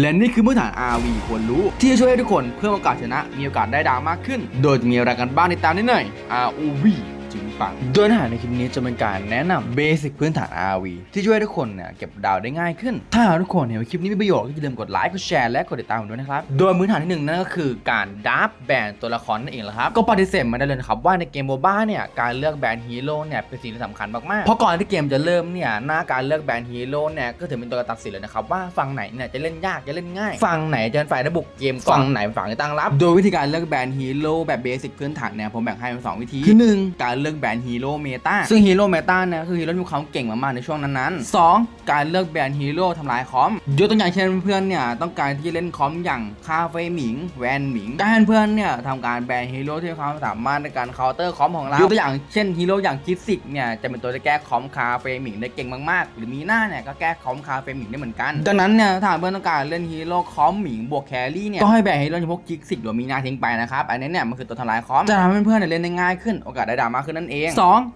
และนี่คือพื้นฐาน RV ควรรู้ ที่จะช่วยให้ทุกคนเพิ่มโอกาสชนะ มีโอกาสได้ดาวมากขึ้น โดยจะมีอะไรกันบ้างในตามนิดหน่อย ROV จึงปังโดยเนื้อหาในคลิปนี้จะเป็นการแนะนำเบสิกพื้นฐาน RV ที่ช่วยทุกคนเนี่ยเก็บดาวได้ง่ายขึ้น ถ้าทุกคนเห็นว่าคลิปนี้มีประโยชน์ก็อย่าลืมกดไลค์กดแชร์และกดติดตามผมด้วยนะครับ โดยพื้นฐานที่หนึ่งนั่นก็คือการดับแบนตัวละครนั่นเองแหละครับก็ปฏิเสธไม่ได้เลยนะครับว่าในเกมโมบ้าเนี่ยการเลือกแบนฮีโร่เนี่ยเป็นสิ่งที่สำคัญมากๆเพราะก่อนที่เกมจะเริ่มเนี่ยหน้าการเลือกแบนฮีโร่เนี่ยก็ถือเป็นตัวตัดสินเลยนะครับว่าฝั่งไหนเนี่ยจะเล่นยากจะเล่นง่ายฝั่งไหนจะเป็นฝ่ายได้บุกเกมฝั่งไหนฝั่งตั้งรับ โดยวิธีการเลือกแบนฮีโร่แบบเบสิกพื้นฐานเนี่ยผมแบ่งให้เป็นสองวิธีคือหนึ่งการเลือกแบนฮีโร่เมตาซึ่งฮีโร่เมตาเนี่ยคือฮีโร่ที่มีความเก่งมากๆในช่วงนั้นๆสองการเลือกแบนฮีโร่ทำลายคอมยกตัวอย่างเช่นเพื่อนๆเนี่ยต้องการที่จะเล่นคอมอย่างคาเฟ่หมิง แวนหมิงการให้เพื่อนๆเนี่ยทำการแบนฮีโร่ที่มีความสามารถในการเคาน์เตอร์คอมของเรายกตัวอย่างเช่นฮีโร่อย่างคิดสิกเนี่ยจะเป็นตัวที่แก้คอมคาเฟ่หมิงได้เก่งมากๆ หรือมีหน้าเนี่ยก็แก้คอมคาเฟ่หมิงได้เหมือนกันดังนั้นเนี่ยถ้าเพื่อนต้องการเล่นฮีโร่คอมหมิงบวกแครี่เนี่ยก็ให้แบนฮีโร่เฉพาะคิกสิกหรือมีหน้าทิ้งไปนะครับอันนี้เนี่ยมันคือตัวทำลายคอมจะทำให้เพื่อนๆเนี่ยเล่นได้ง่ายขึ้นโอกาสได้ดาวมากขึ้นนั่นเองสอง